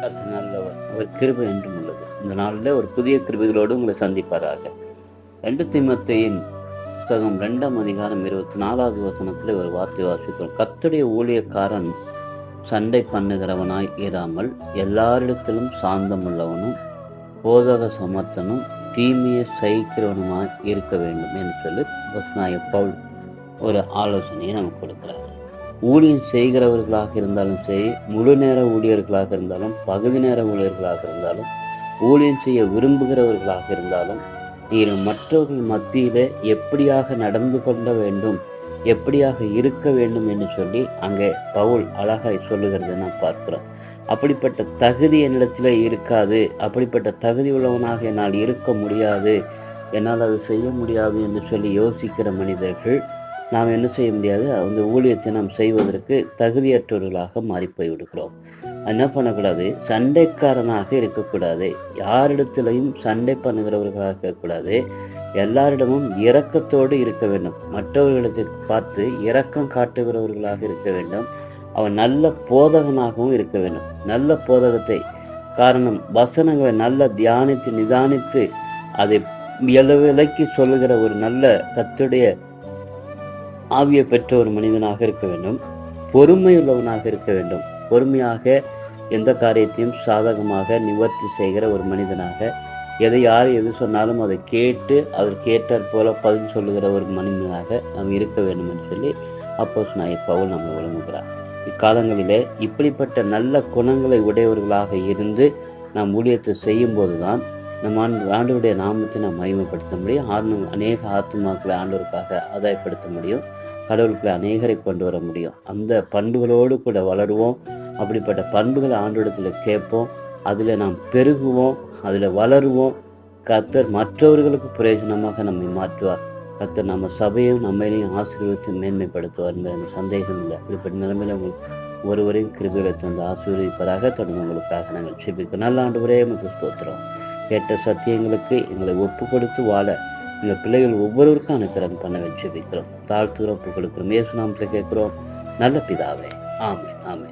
கத்து நல்லவர். அவர் கிருபை என்றும் உள்ளது. இந்த நாளில் ஒரு புதிய கிருபைகளோடு உங்களை சந்திப்பாராக. ரெண்டு திமத்தையின் புத்தகம் ரெண்டாம் அதிகாரம் இருபத்தி நாலாவது வசனத்தில் ஒரு வார்த்தை வாசிக்கிறோம். கத்துடைய ஊழியக்காரன் சண்டை பண்ணுகிறவனாய் இராமல் எல்லாரிடத்திலும் சாந்தம் உள்ளவனும் போதக சமர்த்தனும் தீமையை சகிக்கிறவனுமாய் இருக்க வேண்டும் என்று சொல்லி பஸ்நாய பவுல் ஒரு ஆலோசனையை நமக்கு கொடுக்கிறார். ஊழியம் செய்கிறவர்களாக இருந்தாலும் சரி முழு நேர ஊழியர்களாக இருந்தாலும் பகுதி நேர ஊழியர்களாக இருந்தாலும் ஊழியம் செய்ய விரும்புகிறவர்களாக இருந்தாலும் நீங்கள் மற்றவர்கள் மத்தியில் எப்படியாக நடந்து கொள்ள வேண்டும் எப்படியாக இருக்க வேண்டும் என்று சொல்லி அங்கே பவுல் அழகாய் சொல்லுகிறதை நான் பார்க்கிறோம். அப்படிப்பட்ட தகுதி என்னிடத்தில் இருக்காது அப்படிப்பட்ட தகுதி உள்ளவனாக என்னால் இருக்க முடியாது என்னால் அது செய்ய முடியாது என்று சொல்லி யோசிக்கிற மனிதர்கள் நாம் என்ன செய்ய முடியாது? அந்த ஊழியத்தை நாம் செய்வதற்கு தகுதியற்றவர்களாக மாறி போய் விடுகிறோம் என்ன பண்ணக்கூடாது? சண்டைக்காரனாக இருக்கக்கூடாது. யாரிடத்திலையும் சண்டை பண்ணுகிறவர்களாக இருக்கக்கூடாது. எல்லாரிடமும் இரக்கத்தோடு இருக்க வேண்டும். மற்றவர்களுக்கு பார்த்து இரக்கம் காட்டுகிறவர்களாக இருக்க வேண்டும். அவன் நல்ல போதகனாகவும் இருக்க வேண்டும். நல்ல போதகத்தை காரணம் வசனங்களை நல்ல தியானித்து நிதானித்து அதை விலைக்கு சொல்லுகிற ஒரு நல்ல கத்துடைய ஆவியை பெற்ற ஒரு மனிதனாக இருக்க வேண்டும். பொறுமை உள்ளவனாக இருக்க வேண்டும். பொறுமையாக எந்த காரியத்தையும் சாதகமாக நிவர்த்தி செய்கிற ஒரு மனிதனாக எதை யார் எது சொன்னாலும் அதை கேட்டு அவர் கேட்டார் போல பதில் சொல்லுகிற ஒரு மனிதனாக நாம் இருக்க வேண்டும் என்று சொல்லி அப்போஸ் நான் இப்பவும் நம்ம விளங்குகிறார் இக்காலங்களிலே இப்படிப்பட்ட நல்ல குணங்களை உடையவர்களாக இருந்து நாம் ஊழியத்தை செய்யும் போதுதான் நம் ஆண்டு ஆண்டவருடைய நாமத்தை நாம் மகிமைப்படுத்த முடியும். ஆன்ம அநேக ஆத்மாக்களை ஆண்டவருக்காக ஆதாயப்படுத்த முடியும். கடவுளுக்குள்ள அநேகரை கொண்டு வர முடியும். அந்த பண்புகளோடு கூட வளருவோம். அப்படிப்பட்ட பண்புகளை ஆண்டோடத்தில் கேட்போம். அதில் நாம் பெருகுவோம். அதில் வளருவோம். கத்தர் மற்றவர்களுக்கு பிரயோஜனமாக நம்மை மாற்றுவார். கத்தர் நம்ம சபையும் நம்மளையும் ஆசீர்வதித்து மேன்மைப்படுத்துவார் என்ற அந்த சந்தேகம் இல்லை. இப்படிப்பட்ட நிலைமையில உங்களுக்கு ஒருவரையும் கிருபிகளை தந்து ஆசீர்வதிப்பதாக தொடர்ந்து உங்களுக்காக நாங்கள் செபிக்கிறோம் நல்ல ஆண்டு ஒரே நமக்கு ஸ்தோத்திரம். கேட்ட சத்தியங்களுக்கு எங்களை ஒப்பு கொடுத்து வாழ இந்த பிள்ளைகள் ஒவ்வொருவருக்கும் அனுக்கிறம் பண்ண வச்சு வைக்கிறோம் தாழ்த்துகிறோம் புகழுக்கிறோம் ஏசு நாமத்தில் கேட்கிறோம். நல்ல பிதாவே ஆமே ஆமே